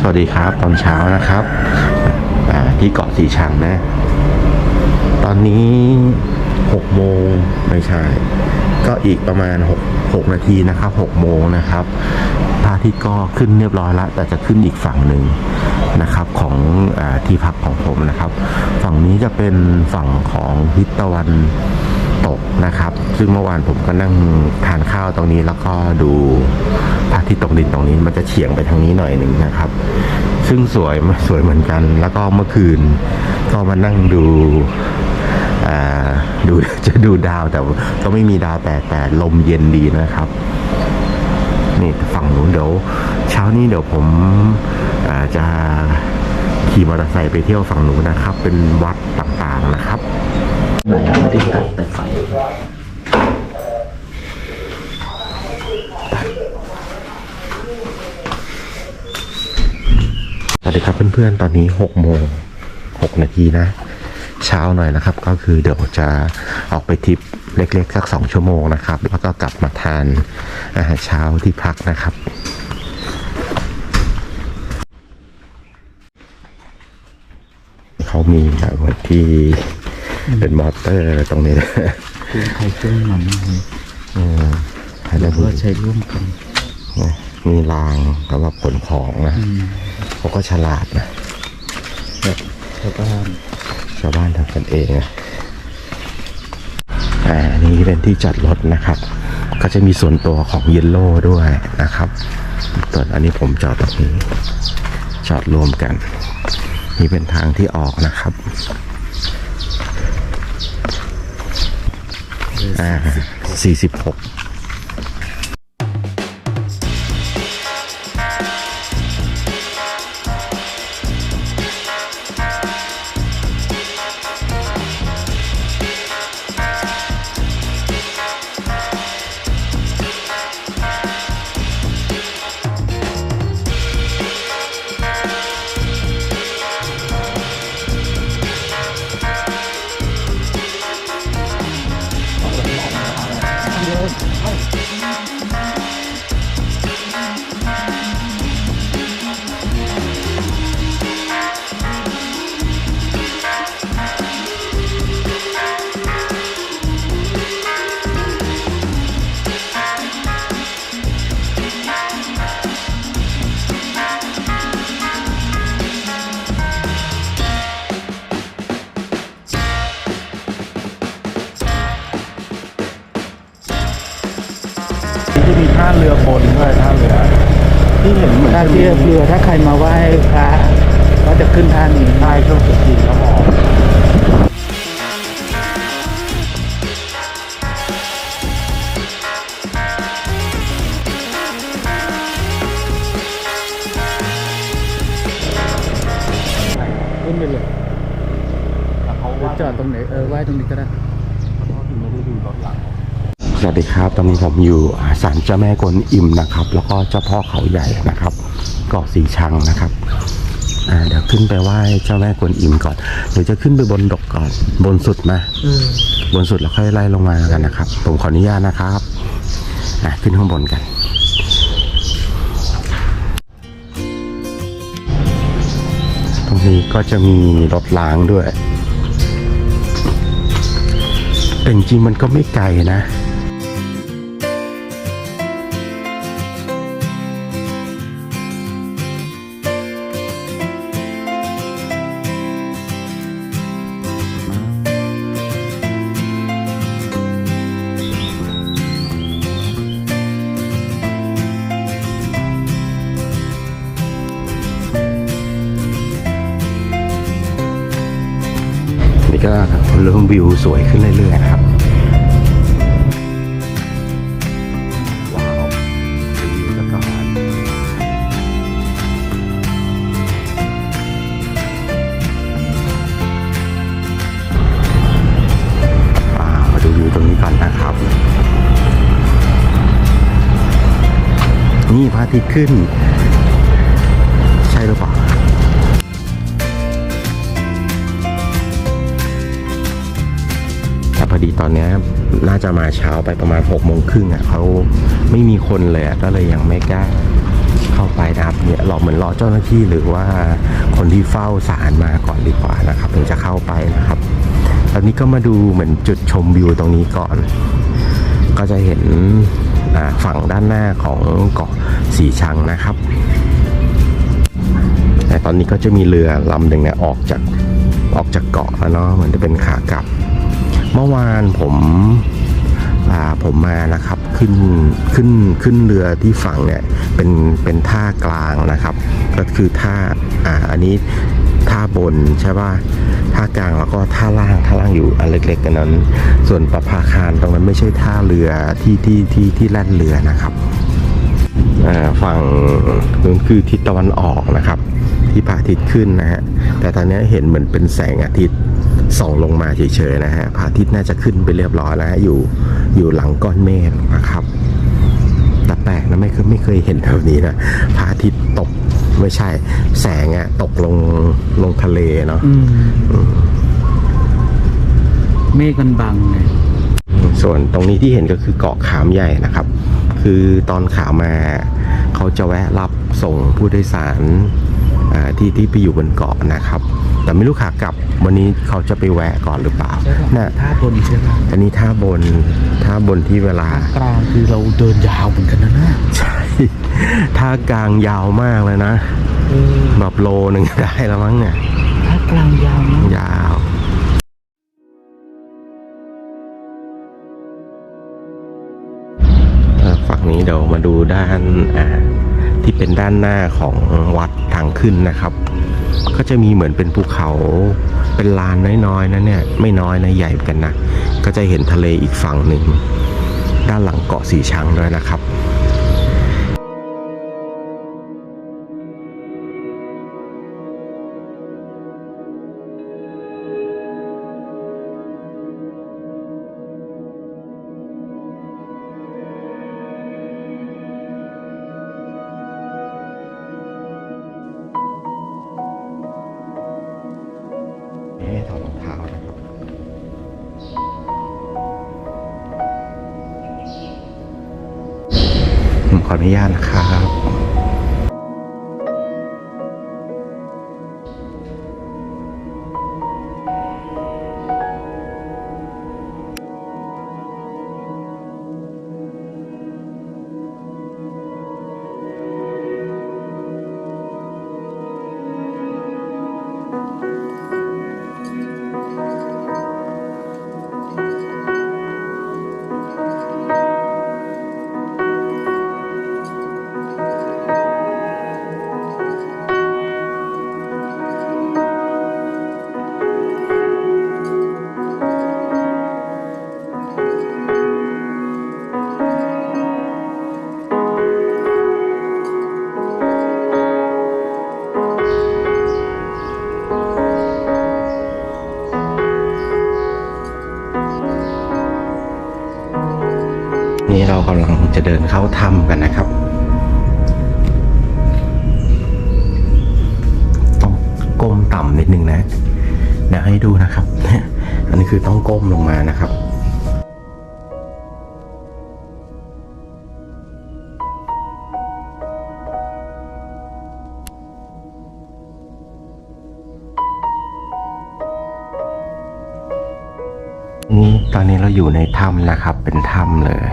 สวัสดีครับตอนเช้านะครับที่เกาะสีชังนะ ตอนนี้6โมงไม่ใช่ ก็อีกประมาณ6 6นาทีนะครับ6โมงนะครับพระอาทิตย์ก็ขึ้นเรียบร้อยแล้ว แต่จะขึ้นอีกฝั่งหนึ่งนะครับของอที่พักของผมนะครับ ฝั่งนี้จะเป็นฝั่งของทิศตะวันตกนะครับ ซึ่งเมื่อวานผมก็นั่งทานข้าวตรงนี้แล้วก็ดู ทิตย์ตกดินตรงนี้มันจะเฉียงไปทางนี้หน่อยหนึ่งนะครับ ซึ่งสวยสวยเหมือนกัน แล้วก็เมื่อคืนก็มานั่งดูอ่าดูจะดูดาวแต่ก็ไม่มีดาวแต่แต่ลมเย็นดีนะครับ นี่ฝั่งนู้นเดี๋ยวเช้านี้เดี๋ยวผมอ่าจะขี่มอเตอร์ไซค์ไปเที่ยวฝั่งนู้นนะครับ เป็นวัดต่างๆนะครับไหนที่ตัดแต่ไฟ สวัสดีครับเพื่อนๆ ตอนนี้6โมง6นาทีนะ เช้าหน่อยนะครับ ก็คือเดี๋ยวจะออกไปทริปเล็กๆ สักสองชั่วโมงนะครับ แล้วก็กลับมาทานอาหารเช้าที่พักนะครับ เขามีแบบว่าที่เป็นมอเตอร์ตรงนี้นะคือใครเครื่องมันนะอืมให้ได้เพื่อใช้ร่วมกันมีรางสำหรับขนของนะเขาก็ฉลาดนะแบบชาวบ้านชาวบ้านทำกันเองนะอ่านี่เป็นที่จอดรถนะครับ ก็จะมีส่วนตัวของเยลโล่ด้วยนะครับส่วนอันนี้ผมจอดตรงนี้ จอดรวมกัน นี่เป็นทางที่ออกนะครับอ่าสี่สิบหก Oh. เรือบนด้วยท่าเรือ ที่เห็นเหมือนถ้าจะเทียบเรือถ้าใครมาไหว้พระก็จะขึ้นท่านี้ใช่ช่วงตรุษจีนเขาบอกขึ้นไปเลยแต่เขาหรือว่าจอดตรงไหนเออไหว้ตรงนี้ก็ได้ เขาถึงไม่ได้ดูรถหลัง สวัสดีครับ ตอนนี้ผมอยู่ศาลเจ้าแม่กวนอิมนะครับ แล้วก็เจ้าพ่อเขาใหญ่นะครับเกาะสีชังนะครับอ่าเดี๋ยวขึ้นไปไหว้เจ้าแม่กวนอิมก่อนเดี๋ยวจะขึ้นไปบนดกก่อน บนสุดมาบนสุดแล้วค่อยไล่ลงมากันนะครับ ผมขออนุญาตนะครับอะขึ้นข้างบนกันตรงนี้ก็จะมีรถล้างด้วยแต่จริงๆมันก็ไม่ไกลนะ สวยขึ้นเรื่อยๆนะครับว้าวดูวิวซะก่อนมาดูวิวตรงนี้ก่อนนะครับนี่พระอาทิตย์ขึ้น อดีตอนนี้น่าจะมาเช้าไปประมาณหกโมงครึ่งอะเขาไม่มีคนเลยอะก็เลยยังไม่กล้าเข้าไปนะครับเนี่ยราเหมือนรอเจ้าหน้าที่หรือว่าคนที่เฝ้าศาลมาก่อนดีกว่านะครับถึงจะเข้าไปนะครับตอนนี้ก็มาดูเหมือนจุดชมวิวตรงนี้ก่อน ก็จะเห็นฝั่งด้านหน้าของเกาะสีชังนะครับแต่ตอนนี้ก็จะมีเรือลำหนึ่งเนี่ยออกจากออกจากเกาะแล้วเนาะเหมือนจะเป็นขากลับ เมื่อวานผมผมมานะครับขึ้นขึ้นขึ้นเรือที่ฝั่งเนี่ยเป็นเป็นท่ากลางนะครับ ก็คือท่าอ่าอันนี้ท่าบนใช่ป่ะท่ากลางแล้วก็ท่าล่างท่าล่างอยู่อันเล็กๆกันนั้น ส่วนประภาคารตรงนั้นไม่ใช่ท่าเรือที่ที่ที่ที่แล่นเรือนะครับอ่าฝั่งนู้นคือทิศตะวันออกนะครับ ที่พระอาทิตย์ขึ้นนะฮะแต่ตอนนี้เห็นเหมือนเป็นแสงอาทิตย์ ส่องลงมาเฉยๆนะฮะพระอาทิตย์น่าจะขึ้นไปเรียบร้อยแล้วฮะอยู่อยู่หลังก้อนเมฆนะครับแต่แปลกนะไม่เคยไม่เคยเห็นแบบนี้นะพระอาทิตย์ตกไม่ใช่ แสงอะตกลงลงทะเลเนาะอืมเมฆมันบังไงส่วนตรงนี้ที่เห็นก็คือเกาะขามใหญ่นะครับ คือตอนขามาเขาจะแวะรับส่งผู้โดยสารอ่าที่ที่ไปอยู่บนเกาะนะครับ แต่ไม่รู้ขากลับวันนี้เขาจะไปแวะก่อนหรือเปล่าใช่ป่ะน่ะท่าบนใช่ป่ะอันนี้ท่าบนท่าบนที่เวลากลางคือเราเดินยาวเหมือนกันนะน่ะใช่ท่ากลางยาวมากเลยนะเออแบบโลหนึ่งได้แล้วมั้งเนี่ยท่ากลางยาวนะยาวเอ่อฝั่งนี้เดี๋ยวมาดูด้านอ่า ที่เป็นด้านหน้าของวัดทางขึ้นนะครับ ก็จะมีเหมือนเป็นภูเขาเป็นลานน้อยๆนะเนี่ยไม่น้อยนะใหญ่กันนะ ก็จะเห็นทะเลอีกฝั่งหนึ่ง ด้านหลังเกาะสีชังด้วยนะครับ ไม่ให้ถอดรองเท้านะครับผมขออนุญาตนะครับ เดินเข้าถ้ำกันนะครับ ต้องก้มต่ำนิดนึงนะเดี๋ยวให้ดูนะครับ อันนี้คือต้องก้มลงมานะครับนี่ตอนนี้เราอยู่ในถ้ำนะครับ เป็นถ้ำเลย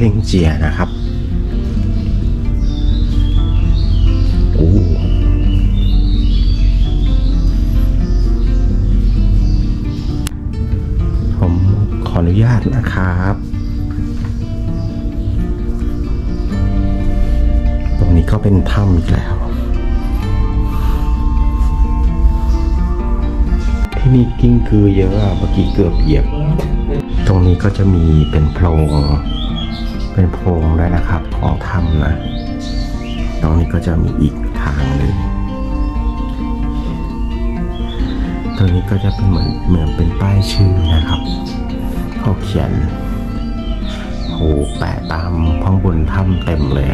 เฮงเจียนะครับโอ้ผมขออนุญาตนะครับ ตรงนี้ก็เป็นถ้ำอีกแล้วที่นี่กิ้งคือเยอะอะเมื่อกี้เกือบเหยียบ ตรงนี้ก็จะมีเป็นโพรง เป็นโพรงด้วยนะครับของถ้ำนะ ตรงนี้ก็จะมีอีกทางหนึ่งตรงนี้ก็จะเป็นเหมือนเหมือนเป็นป้ายชื่อนะครับเขาเขียนโหแปะตามข้างบนถ้ำเต็มเลย